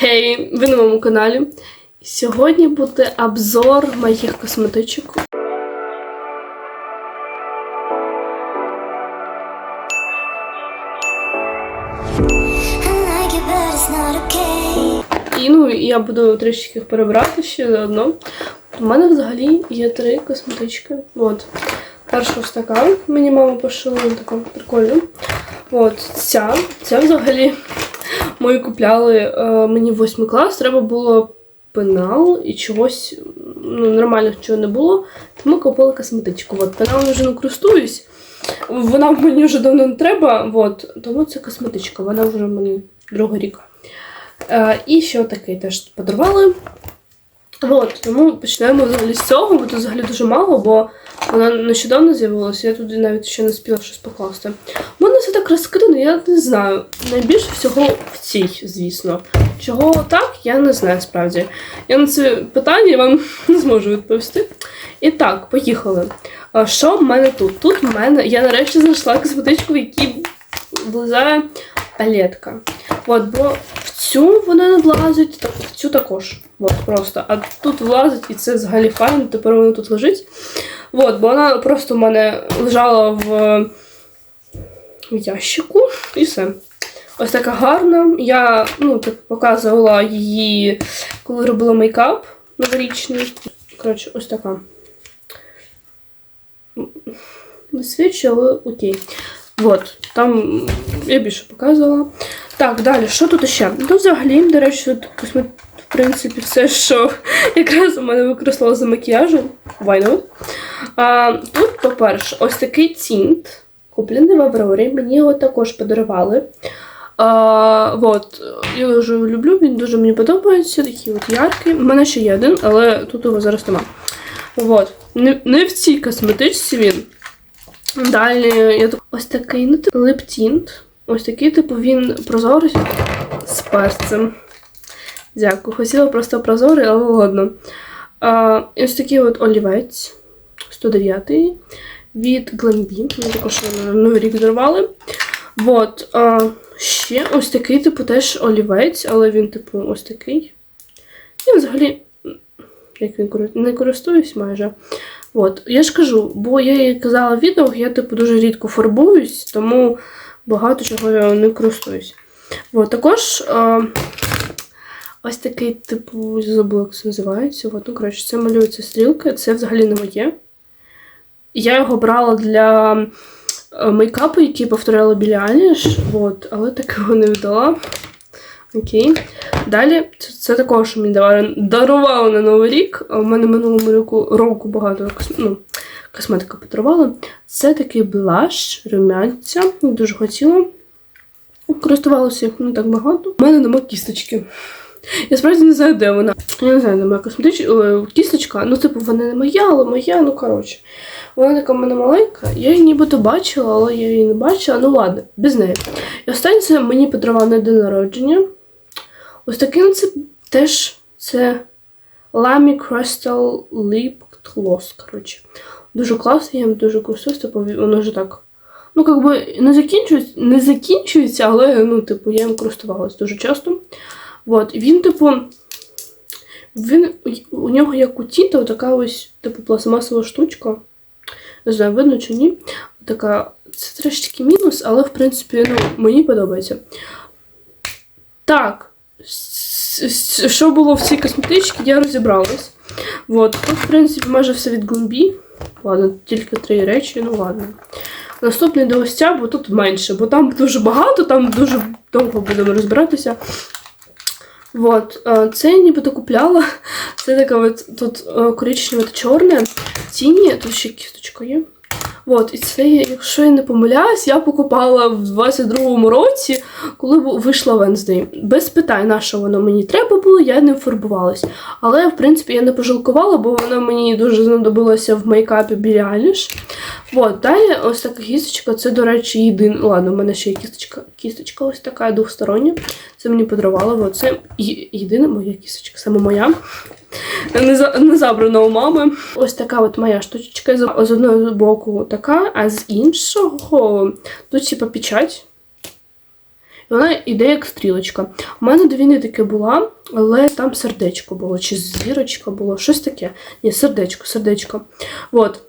Хей, ви на моєму каналі. Сьогодні буде обзор моїх косметичок. І ну, я буду трішки їх перебрати ще заодно. У мене взагалі є три косметички. От. Перша ось така. Мені мама пошила така прикольна. От ця. Ця взагалі мої купляли е, мені в 8 клас. Треба було пенал і чогось ну, нормального чого не було. Тому купила косметичку. От пеналом вже не користуюсь. Вона мені вже давно не треба. От. Тому це косметичка. Вона вже мені другий рік. Е, і ще такий теж подарували. От, тому почнемо взагалі з цього, бо тут взагалі дуже мало, бо вона нещодавно з'явилася, я туди навіть ще не спіла щось покласти. У мене все так розкидано, я не знаю. Найбільше всього цій, звісно. Чого так, я не знаю справді. Я на це питання вам не зможу відповісти. І так, поїхали. Що в мене тут? Тут в мене я нарешті знайшла косметичку, в якій влізає палетка. От, бо в цю вона не влазить, так, в цю також. От, просто. А тут влазить, і це взагалі файно, тепер вона тут лежить. От, бо вона просто в мене лежала в ящику і все. Ось така гарна. Я ну, так показувала її, коли робила мейкап новорічний. Коротше, ось така. Не свічу, але окей. Вот, там я більше показувала. Так, далі, що тут ще? Ну, взагалі, до речі, тут, в принципі, все, що якраз у мене використала за макіяжем. Why тут, по-перше, ось такий тінт, куплений в Аврорі. Мені його також подарували. А, вот, я дуже його люблю, він дуже мені подобається, такий от яркий. У мене ще є один, але тут його зараз нема. Вот. Не, не в цій косметичці він. Далі я так- ось такий ну, типу, лептінт. Ось такий, типу, він прозорий з перцем. Дякую. Хотіла просто прозорий, але ладно. А, ось такий от олівець 109 від Glambi. Мені також на новий рік дарували. Вот. А, ще ось такий, типу, теж олівець, але він, типу, ось такий. Я взагалі як він не користуюсь майже. От, я ж кажу, бо я їй казала в відео, я типу дуже рідко фарбуюсь, тому багато чого я не користуюсь. От, також е, ось такий, типу, забула, це називається. От, ну, коротше, це малюється стрілка, це взагалі не моє. Я його брала для мейкапу, який повторяла Білі Айліш, от, але так його не віддала. Окей. Далі, це, це також мені давали, дарували на Новий рік. У мене минулому року, року багато ну, косметика подарувала. Це такий блаш, румянця. Дуже хотіла. Користувалася їх не так багато. У мене нема кісточки. Я справді не знаю, де вона. Я не знаю, де моя косметичка, кісточка. Ну, типу, вона не моя, але моя, ну коротше. Вона така в мене маленька. Я її нібито бачила, але я її не бачила. Ну ладно, без неї. І останнє це мені подарував на день народження. Ось таким це теж це Lamy Crystal Lip Gloss, коротше. Дуже класно, я їм дуже користуюсь, типу, воно вже так. Ну, як би не закінчується, не закінчується, але ну, типу, я їм користувалась дуже часто. От, він, типу, він, у нього як у тіта така ось, типу, пластмасова штучка. Не знаю, видно чи ні. Така, це трішки мінус, але в принципі, ну, мені подобається. Так, що було в цій косметичці, я розібралась. Вот. Тут, в принципі, майже все від Глумбі. Ладно, тільки три речі, ну ладно. Наступний до ось ця, бо тут менше, бо там дуже багато, там дуже довго будемо розбиратися. Вот. Це я нібито купляла. Це така от тут е, коричневе та чорне. Ціні, тут ще кісточка є. От, і це, якщо я не помиляюсь, я покупала в 22-му році, коли вийшла Венздей. Без питань, на що воно мені треба було, я ним фарбувалась. Але, в принципі, я не пожалкувала, бо вона мені дуже знадобилася в мейкапі Айліш. От, далі ось така кісточка, це, до речі, єдина. Ладно, у мене ще є кісточка, кісточка ось така двостороння. Це мені подарували. От, це єдина моя кісточка, саме моя. Не, не забрана у мами. Ось така от моя штучечка. З одного боку така, а з іншого тут типа печать. вона йде як стрілочка. У мене дві нитки була, але там сердечко було, чи зірочка було, щось таке. Ні, сердечко, сердечко. От.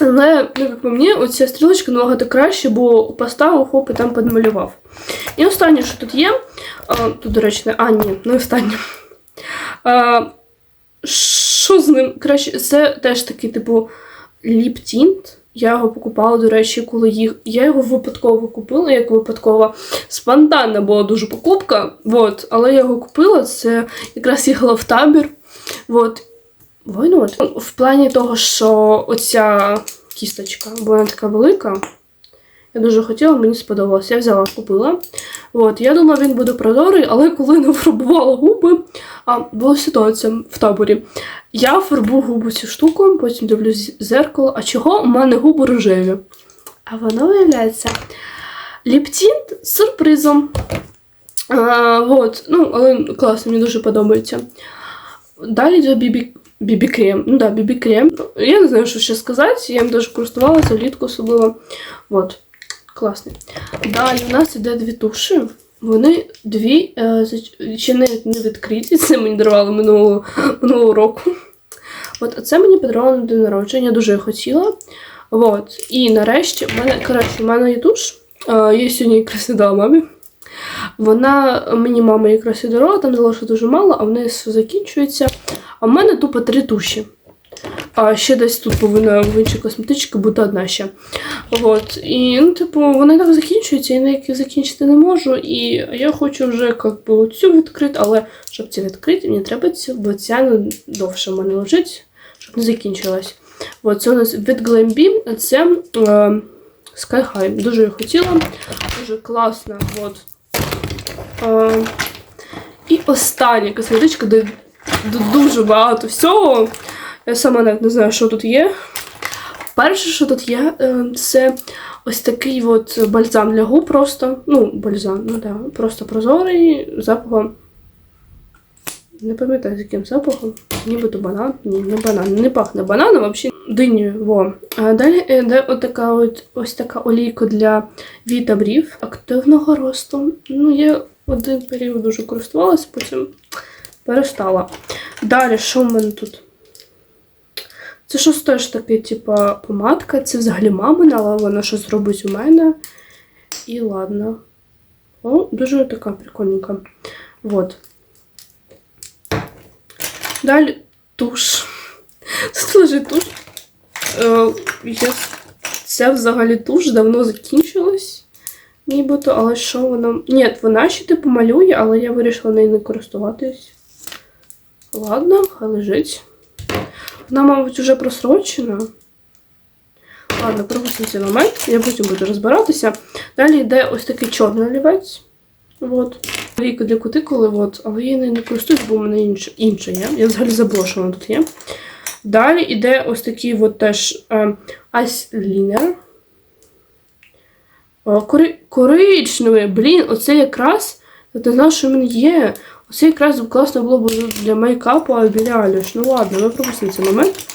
Але, ну, як по мені, оця стрілочка набагато краще, бо поставив хоп і там підмалював. І останнє, що тут є, а, тут, до речі, не, а, ні, не останнє. Що з ним? Краще, це теж такий, типу, ліп-тінт. Я його покупала, до речі, коли їх. Я його випадково купила, як випадково. Спонтанна була дуже покупка. Вот. Але я його купила, це якраз їхала в табір. Вот. Not? В плані того, що оця кісточка, бо вона така велика. Я дуже хотіла, мені сподобалось. Я взяла, купила. От, я думала, він буде прозорий, але коли не фарбувала губи, а була ситуація в таборі. Я фарбую губи цю штуку, потім дивлюсь зеркало, а чого у мене губи рожеві? А воно виявляється ліптінт з сюрпризом. А, вот. Ну, але класно, мені дуже подобається. Далі йде бібі. Бібі крем. Ну да, бібі крем. Я не знаю, що ще сказати. Я їм дуже користувалася влітку особливо. Вот. Класний. Далі у нас іде дві туші. Вони дві е, ще не, відкриті. Це мені дарували минулого, минулого року. От, це мені подарували на день народження, дуже хотіла. От. І нарешті, в мене, коротше, в мене є туш. Е, я сьогодні якраз не дала мамі. Вона мені мама якраз і дарувала, там залишилося дуже мало, а в неї все закінчується. А в мене тупо три туші. А ще десь тут повинна в іншій косметичці бути одна ще. От. І, ну, типу, вони так закінчуються, я ніяк закінчити не можу. І я хочу вже як би, цю відкрити, але щоб ці відкрити, мені треба цю, бо ця довше в мене лежить, щоб не закінчилась. От, це у нас від Glambi, це е, Sky High. Дуже я хотіла, дуже класна. От. Е, і остання косметичка, де дуже багато всього. Я сама навіть не знаю, що тут є. Перше, що тут є, е, це ось такий от бальзам для губ просто. Ну, бальзам, ну да, просто прозорий, запахом. Не пам'ятаю, з яким запахом. Нібито банан. Ні, не банан. Не пахне бананом, взагалі динею. Во. А далі йде отака от, ось така олійка для вій та брів активного росту. Ну, я один період дуже користувалася, потім перестала. Далі, що в мене тут? Це щось теж таке, типа, помадка. Це взагалі мамина, але вона щось робить у мене. І ладно. О, дуже така прикольненька. Вот. Далі туш. Тут лежить туш. Е, я... Це взагалі туш давно закінчилась. Нібито, але що вона. Ні, вона ще типу малює, але я вирішила нею не користуватись. Ладно, хай лежить. Вона, мабуть, вже просрочена. Ладно, пропустимо цей момент, я потім буду розбиратися. Далі йде ось такий чорний олівець. От. Олійка для кутикули, от. але я не користуюсь, бо в мене інше, інше є. Я взагалі забула, що вона тут є. Далі йде ось такий от теж е, айслінер. Кори... Коричневий, блін, оце якраз. Я не знав, що він є. Оце якраз класно було б для мейкапу, а біля Аліш. Ну ладно, ми пропустимо цей момент.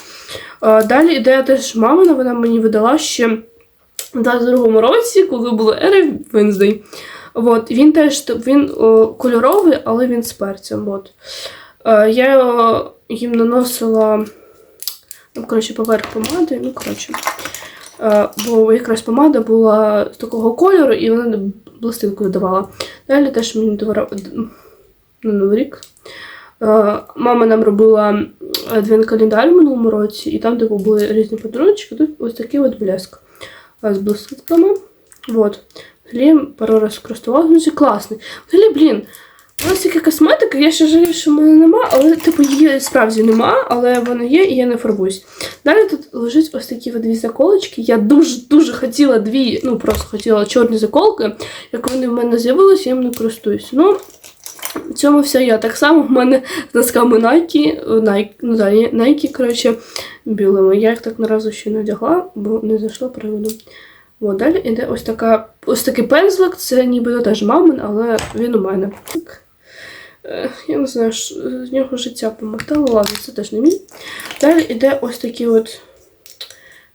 Далі ідея теж мамина, вона мені видала ще в 22-му році, коли було Ери Венздей. От, він теж він о, кольоровий, але він з перцем. От. Е, я його їм наносила ну, коротше, поверх помади. Ну, коротше. Е, бо якраз помада була з такого кольору, і вона блистинку видавала. Далі теж мені на Новий рік. Е, Мама нам робила адвент календар в минулому році, і там, де були різні подарунки, тут ось такий от блеск е, з блискітками. Вот. Взагалі, пару разів користувалася, дуже класний. Взагалі, блін, у нас тільки косметика, я ще жалію, що в мене нема, але типу її справді нема, але вона є і я не фарбуюсь. Далі тут лежить ось такі дві заколочки. Я дуже-дуже хотіла дві, ну просто хотіла чорні заколки. Як вони в мене з'явилися, я їм не користуюсь. Ну, в цьому все я. Так само в мене з носками Nike, Nike, ну да, Nike, коротше, білими. Я їх так наразі ще не одягла, бо не знайшла приводу. От, далі йде ось така, ось такий пензлик, це ніби теж мамин, але він у мене. Е, Я не знаю, що з нього життя помотало, ладно, це теж не мій. Далі йде ось такий от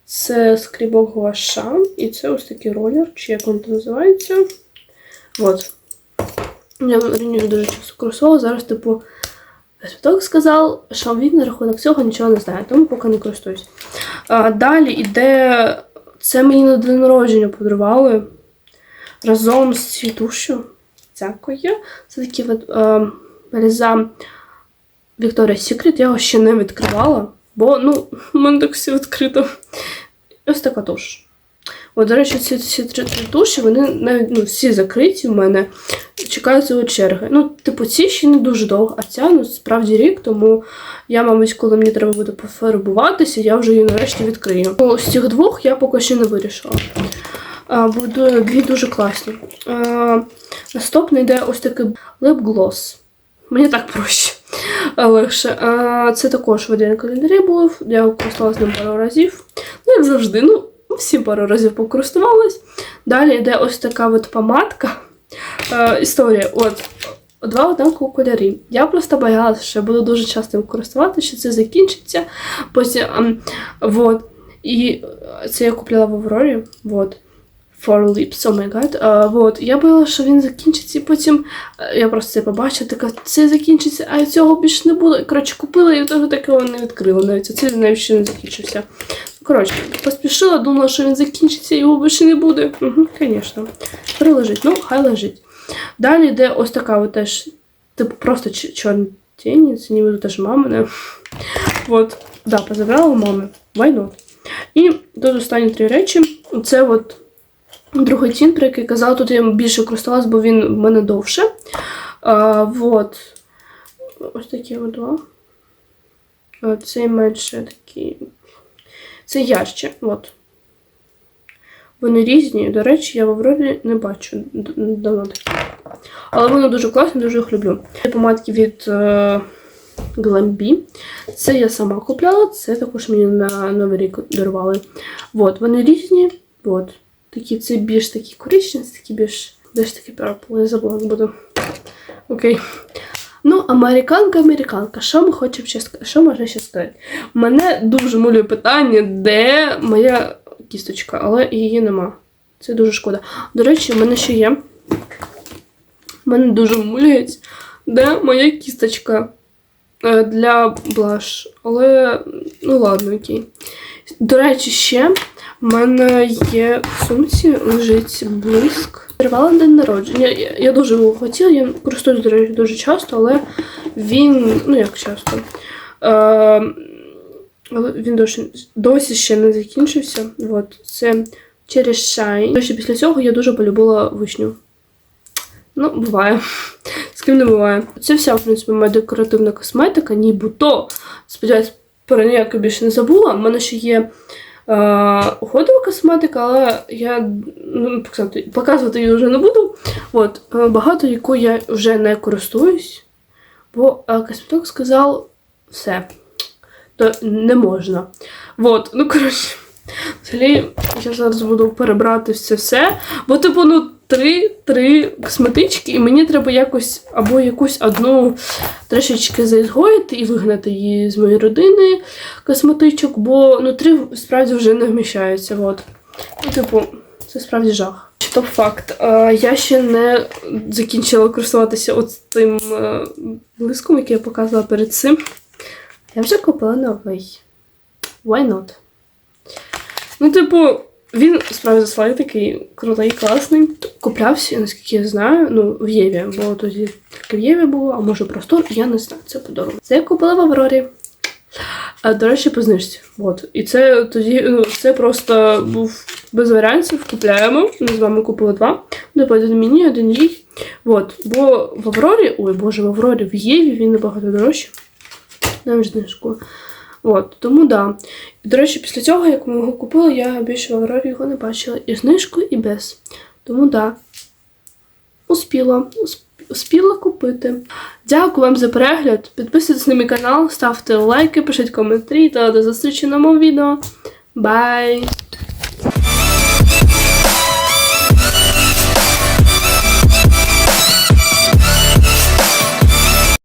це скрібок гуаша, і це ось такий ролер, чи як він називається. От. Я раніше дуже часто користувала, зараз, типу, Святок сказав, що він на рахунок цього нічого не знає, тому поки не користуюсь. А, далі іде. Це мені на день народження подарували разом з цвітущою. Дякую. Це такі от, е, береза Victoria's Secret. Я його ще не відкривала, бо ну, в мене так все відкрито. Ось така туш. От, до речі, ці, ці три, туші, вони навіть ну, всі закриті в мене, чекають свого черги. Ну, типу, ці ще не дуже довго, а ця ну, справді рік, тому я, мабуть, коли мені треба буде пофарбуватися, я вже її нарешті відкрию. З цих двох я поки що не вирішила. А, буду дві дуже класні. А, наступний йде ось такий лип-глос. Мені так проще. Легше. А, це також в один календарі був. Я користувалася ним пару разів. Ну, як завжди, ну, всі пару разів покористувалась. Далі йде ось така от помадка. Е, історія. От, два однакові кольори. Я просто боялася, що я буду дуже часто користуватися, що це закінчиться. Потім, а, вот. І це я купляла в Аврорі. Вот. For Lips, oh my god. А, вот. Я боялася, що він закінчиться, і потім е, я просто це побачила, така, це закінчиться, а цього більше не було. Коротше, купила і теж такого не відкрила навіть. Це навіть ще не закінчився. Коротше, поспішила, думала, що він закінчиться, і його більше не буде. Угу, звісно. Перележить. Ну, хай лежить. Далі йде ось така от теж, типу, просто чорні тіні, це ніби теж мамине. От, да, позабрала у мами. Why? І тут останні три речі. Це от другий тін, про який казала, тут я більше користувалась, бо він в мене довше. А, вот. Ось такі два. А, Цей менше такий. Це ярче. От. Вони різні. До речі, я в Аврорі не бачу давно таких. Але вони дуже класні, дуже їх люблю. Це помадки від е, Glambi. Це я сама купляла, це також мені на Новий рік дарували. От, вони різні. От. Такі, це більш такі коричневі, такі більш, більш такі purple. Я забула, як буде. Окей. Ну, американка, американка. Що ми хочемо ще сказати? Що можна ще сказати? Мене дуже мулює питання, де моя кісточка, але її нема. Це дуже шкода. До речі, в мене ще є. Мене дуже мулюють, де моя кісточка е, для блаш. Але, ну ладно, окей. До речі, ще в мене є в сумці лежить блиск. Тривала день народження. Я, я дуже його хотіла, я користуюсь до речі, дуже часто, але він, ну як часто. Е, але він досі, досі ще не закінчився. От, це через шай. До речі, після цього я дуже полюбила вишню. Ну, буває. З ким не буває. Це вся, в принципі, моя декоративна косметика, нібито. Сподіваюсь, про ніяку більше не забула. У мене ще є е, уходова косметика, але я ну, показувати її вже не буду. От, е, багато яку я вже не користуюсь, бо е, косметолог сказав все. То не можна. От, ну коротше. Взагалі, я зараз буду перебрати все все. Бо, типу, ну, три, три косметички, і мені треба якось або якусь одну трошечки заізгоїти і вигнати її з моєї родини косметичок, бо ну, три справді вже не вміщаються. От. Ну, типу, це справді жах. Топ факт. Я ще не закінчила користуватися от тим е, блиском, який я показувала перед цим. Я вже купила новий. Why not? Ну, типу, він справді слайд такий крутий, класний. Куплявся, наскільки я знаю, ну, в Єві, бо тоді тільки в Єві було, а може простор, я не знаю, це подарунок. Це я купила в Аврорі. А, до речі, по. От. І це тоді, ну, це просто був без варіантів, купляємо. Ми з вами купили два. Ну, один мені, один їй. От. Бо в Аврорі, ой, боже, в Аврорі, в Єві він набагато дорожчий. Навіть знижку. От, тому да. До речі, після цього, як ми його купили, я більше в Аврорі його не бачила. І знижку, і без. Тому да. Успіла. Успіла купити. Дякую вам за перегляд. Підписуйтесь на мій канал, ставте лайки, пишіть коментарі та до зустрічі на моєму відео. Бай!